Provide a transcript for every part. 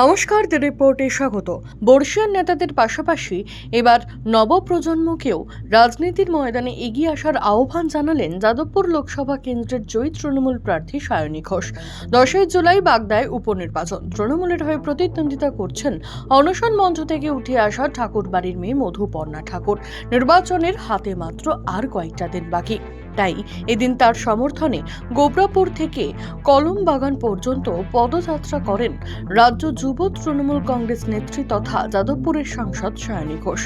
নমস্কার দ্য রিপোর্টে স্বাগত। বর্ষিয়ান নেতাদের পাশাপাশি এবার নবপ্রজন্মকেও রাজনীতির ময়দানে এগিয়ে আসার আহ্বান জানালেন যাদবপুর লোকসভা কেন্দ্রের জয়ী তৃণমূল প্রার্থী সায়নী ঘোষ। দশই জুলাই বাগদায় উপনির্বাচন। তৃণমূলের হয়ে প্রতিদ্বন্দ্বিতা করছেন অনশন মঞ্চ থেকে উঠে আসা ঠাকুরবাড়ির মেয়ে মধুপর্ণা ঠাকুর। নির্বাচনের হাতে মাত্র আর কয়েকটা দিন বাকি। তাই এদিন তার সমর্থনে গোবরাপুর থেকে কলম বাগান পর্যন্ত পদযাত্রা করেন রাজ্য যুব তৃণমূল কংগ্রেস নেত্রী তথা যাদবপুরের সাংসদ সায়নী ঘোষ।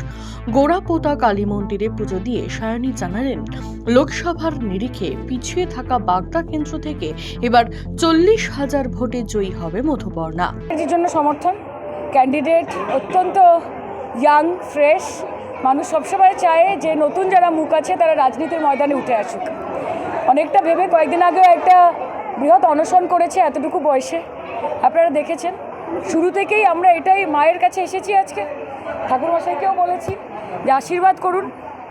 গোড়াপোতা কালী মন্দিরে পুজো দিয়ে সায়নী জানালেন, লোকসভার নিরিখে পিছিয়ে থাকা বাগদা কেন্দ্র থেকে এবার চল্লিশ হাজার ভোটে জয়ী হবে মধুপর্ণা এটির জন্য সমর্থন। ক্যান্ডিডেট অত্যন্ত ইয়াং ফ্রেশ মানুষ সবসময় চায় যে নতুন যারা মুখ আছে তারা রাজনীতির ময়দানে উঠে আসুক। অনেকটা ভেবে কয়েকদিন আগেও একটা বৃহৎ অনশন করেছে এতটুকু বয়সে। আপনারা দেখেছেন? শুরু থেকেই আমরা এটাই মায়ের কাছে এসেছি আজকে। ঠাকুরমশাইকেও বলেছি যে আশীর্বাদ করুন,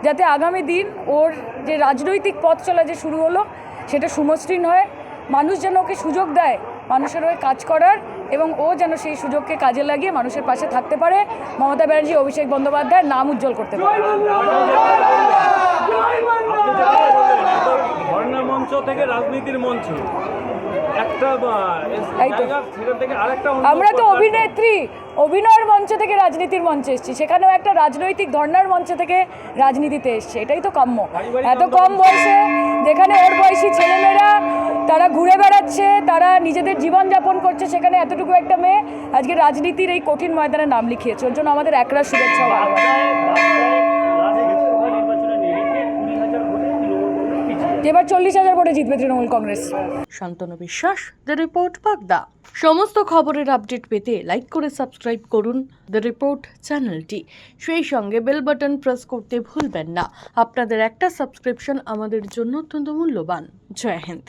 যাতে আগামী দিন ওর যে রাজনৈতিক পথ চলা যে শুরু হলো, সেটা সুমসৃণ হয়। মানুষ যেন ওকে সুযোগ দেয় মানুষের ওই কাজ করার এবং ও যেন সেই সুযোগকে কাজে লাগিয়ে মানুষের পাশে থাকতে পারে। মমতা ব্যানার্জি, অভিষেক বন্দ্যোপাধ্যায়ের নাম উজ্জ্বল করতে পারে। ধর্ণা মঞ্চ থেকে রাজনীতির মঞ্চ। একটা সেখান থেকে আরেকটা আমরা তো অভিনেত্রী। অভিনয়ের মঞ্চ থেকে রাজনীতির মঞ্চে এসেছি। সেখানেও একটা রাজনৈতিক ধর্নার মঞ্চ থেকে রাজনীতিতে এসছে। এটাই তো কাম্য। এত কম বয়সে যেখানে ওর বয়সী ছেলেমেয়েরা তারা ঘুরে বেড়াচ্ছে তারা নিজেদের জীবন যাপন করছে সেখানে এতটুকু একটা মেয়ে। আজকে রাজনীতির এই কঠিন ময়দানে নাম লিখিয়েছে ওর জন্য আমাদের একরা শুভেচ্ছা ভালোবাসা। বাগদায়- বাগদায় last লোকসভা নির্বাচনের নিরিখে কুড়ি হাজার ভোটে তৃণমূল কংগ্রেস পিছিয়ে। এবার চল্লিশ হাজার ভোটে জিতবে তৃণমূল কংগ্রেস। শান্তনু বিশ্বাস দ্য রিপোর্ট বাগদা। সমস্ত খবরের আপডেট পেতে লাইক করে সাবস্ক্রাইব করুন দ্য রিপোর্ট চ্যানেলটি সেই সঙ্গে বেল বাটন প্রেস করতে ভুলবেন না। আপনাদের একটা সাবস্ক্রিপশন আমাদের জন্য অত্যন্ত মূল্যবান। জয় হিন্দ।